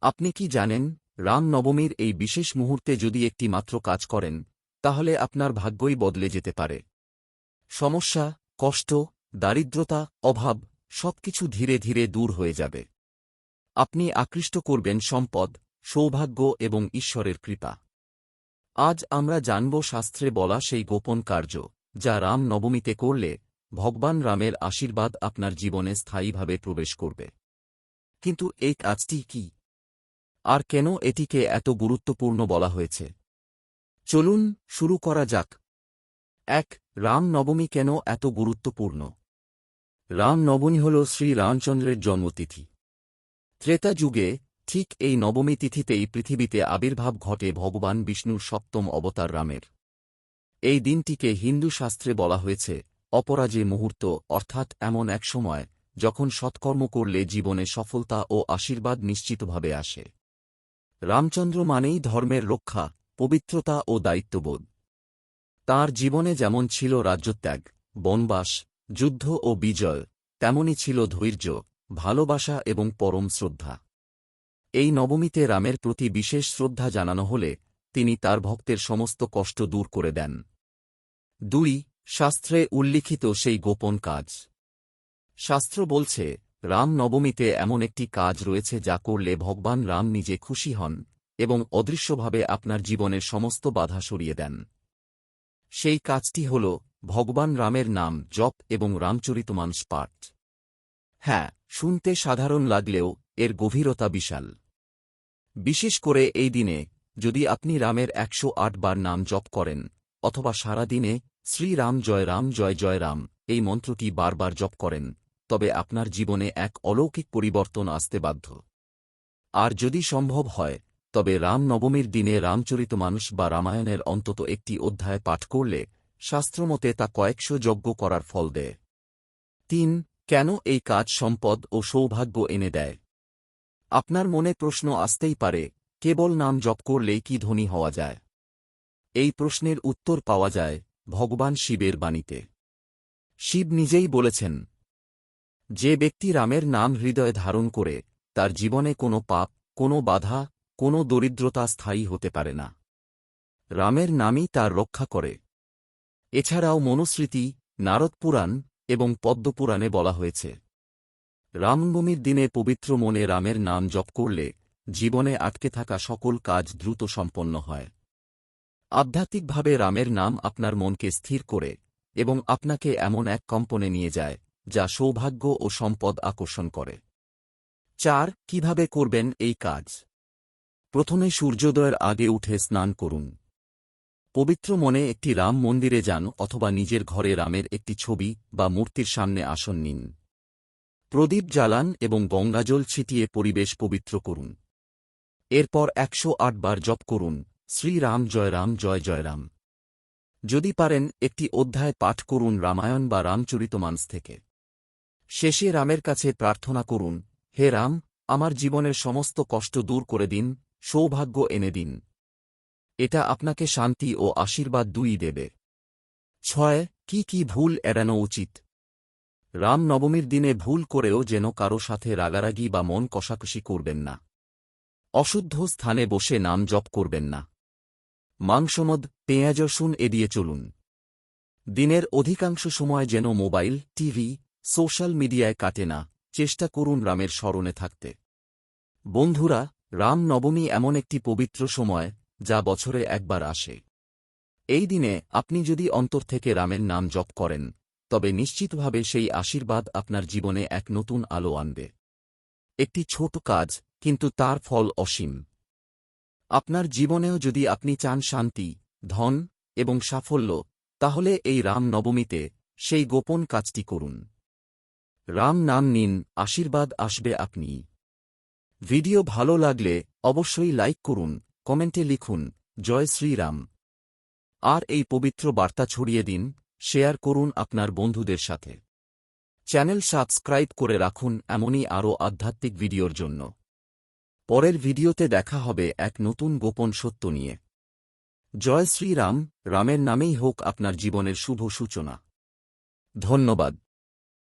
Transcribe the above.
আপনি কি জানেন, রাম নবমীর এই বিশেষ মুহূর্তে যদি একটি মাত্র কাজ করেন, তাহলে আপনার ভাগ্যই বদলে যেতে পারে। সমস্যা, কষ্ট, দারিদ্রতা, অভাব, সবকিছু ধীরে ধীরে দূর হয়ে যাবে। আপনি আকৃষ্ট করবেন সম্পদ, সৌভাগ্য এবং ঈশ্বরের কৃপা। আজ আমরা জানব শাস্ত্রে বলা সেই গোপন কার্য, যা রাম নবমীতে করলে, ভগবান রামের আশীর্বাদ আপনার জীবনে স্থায়ীভাবে প্রবেশ করবে। কিন্তু এই কাজটি কি? আর কেন এটিকে এত গুরুত্বপূর্ণ বলা হয়েছে? চলুন শুরু করা যাক। এক রাম নবমী কেন এত গুরুত্বপূর্ণ? রাম নবমী হল শ্রী রামচন্দ্রের জন্মতিথি। ত্রেতা যুগে ঠিক এই নবমী তিথিতেই পৃথিবীতে আবির্ভাব ঘটে ভগবান বিষ্ণুর সপ্তম অবতার রামের। এই দিনটিকে হিন্দু শাস্ত্রে বলা হয়েছে অপরাজে মুহূর্ত, অর্থাৎ এমন এক সময় যখন সৎকর্ম করলে জীবনে সফলতা ও আশীর্বাদ নিশ্চিতভাবে আসে। রামচন্দ্র মানেই ধর্মের রক্ষা, পবিত্রতা ও দায়িত্ববোধ। তার জীবনে যেমন ছিল রাজ্যত্যাগ, বনবাস, যুদ্ধ ও বিজয় তেমনই ছিল ধৈর্য, ভালোবাসা এবং পরম শ্রদ্ধা। এই নবমীতে রামের প্রতি বিশেষ শ্রদ্ধা জানানো হলে তিনি তার ভক্তের সমস্ত কষ্ট দূর করে দেন। দুই, শাস্ত্রে উল্লিখিত সেই গোপন কাজ। শাস্ত্র বলছে রাম নবমীতে এমন একটি কাজ রয়েছে যা করলে ভগবান রাম নিজে খুশি হন এবং অদৃশ্যভাবে আপনার জীবনের সমস্ত বাধা সরিয়ে দেন। সেই কাজটি হল ভগবান রামের নাম জপ এবং রামচরিতমানস পাঠ হ্যাঁ শুনতে সাধারণ লাগলেও এর গভীরতা বিশাল। বিশেষ করে এই দিনে যদি আপনি রামের একশো আট বার নাম জপ করেন অথবা সারা দিনে শ্রীরাম জয় রাম জয় জয় রাম এই মন্ত্রটি বারবার জপ করেন তবে আপনার জীবনে এক অলৌকিক পরিবর্তন আসতে বাধ্য। আর যদি সম্ভব হয়, তবে রাম নবমীর দিনে রামচরিত মানুষ বা রামায়ণের অন্তত একটি অধ্যায় পাঠ করলে শাস্ত্রমতে তা কয়েকশো যজ্ঞ করার ফল দেয়। তিন, কেন এই কাজ সম্পদ ও সৌভাগ্য এনে দেয়? আপনার মনে প্রশ্ন আসতেই পারে, কেবল নাম জপ করলেই কি ধনী হওয়া যায়? এই প্রশ্নের উত্তর পাওয়া যায় ভগবান শিবের বাণীতে। শিব নিজেই বলেছেন যে ব্যক্তি রামের নাম হৃদয়ে ধারণ করে, তার জীবনে কোনো পাপ, কোনো বাধা, কোনো দরিদ্রতা স্থায়ী হতে পারে না। রামের নামই তার রক্ষা করে। এছাড়াও মনুস্মৃতি, নারদ পুরাণ এবং পদ্মপুরাণে বলা হয়েছে, রামনবমীর দিনে পবিত্র মনে রামের নাম জপ করলে জীবনে আটকে থাকা সকল কাজ দ্রুত সম্পন্ন হয়। আধ্যাত্মিকভাবে রামের নাম আপনার মনকে স্থির করে এবং আপনাকে এমন এক কম্পনে নিয়ে যায় যা সৌভাগ্য ও সম্পদ আকর্ষণ করে। চার, কীভাবে করবেন এই কাজ? প্রথমে সূর্যোদয়ের আগে উঠে স্নান করুন। পবিত্র মনে একটি রাম মন্দিরে যান অথবা নিজের ঘরে রামের একটি ছবি বা মূর্তির সামনে আসন নিন। প্রদীপ জ্বালান এবং গঙ্গাজল ছিটিয়ে পরিবেশ পবিত্র করুন। এরপর একশো বার জপ করুন শ্রীরাম জয় রাম জয় জয় রাম। যদি পারেন, একটি অধ্যায় পাঠ করুন রামায়ণ বা রামচরিতমানস থেকে। শেষে রামের কাছে প্রার্থনা করুন, হে রাম, আমার জীবনের সমস্ত কষ্ট দূর করে দিন, সৌভাগ্য এনে দিন। এটা আপনাকে শান্তি ও আশীর্বাদ দুই দেবে। ছয়, কি কি ভুল এড়ানো উচিত? রাম নবমীর দিনে ভুল করেও যেন কারও সাথে রাগারাগি বা মন কষাকষি করবেন না। অশুদ্ধ স্থানে বসে নাম জপ করবেন না। মাংসমদ পেঁয়াজ রসুন এড়িয়ে চলুন। দিনের অধিকাংশ সময় যেন মোবাইল, টিভি সোশ্যাল মিডিয়ায় কাটে না, চেষ্টা করুন রামের স্মরণে থাকতে। বন্ধুরা, রাম নবমী এমন একটি পবিত্র সময়, যা বছরে একবার আসে। এই দিনে আপনি যদি অন্তর থেকে রামের নাম জপ করেন, তবে নিশ্চিতভাবে সেই আশীর্বাদ আপনার জীবনে এক নতুন আলো আনবে। একটি ছোট কাজ, কিন্তু তার ফল অসীম। আপনার জীবনেও যদি আপনি চান শান্তি, ধন এবং সাফল্য, তাহলে এই রাম নবমীতে সেই গোপন কাজটি করুন। রাম নাম নিন, আশীর্বাদ আসবে আপনি। ভিডিও ভালো লাগলে অবশ্যই লাইক করুন, কমেন্টে লিখুন, জয় শ্রীরাম। আর এই পবিত্র বার্তা ছড়িয়ে দিন, শেয়ার করুন আপনার বন্ধুদের সাথে। চ্যানেল সাবস্ক্রাইব করে রাখুন এমনই আরও আধ্যাত্মিক ভিডিওর জন্য। পরের ভিডিওতে দেখা হবে এক নতুন গোপন সত্য নিয়ে। জয় শ্রীরাম, রামের নামেই হোক আপনার জীবনের শুভ সূচনা। ধন্যবাদ।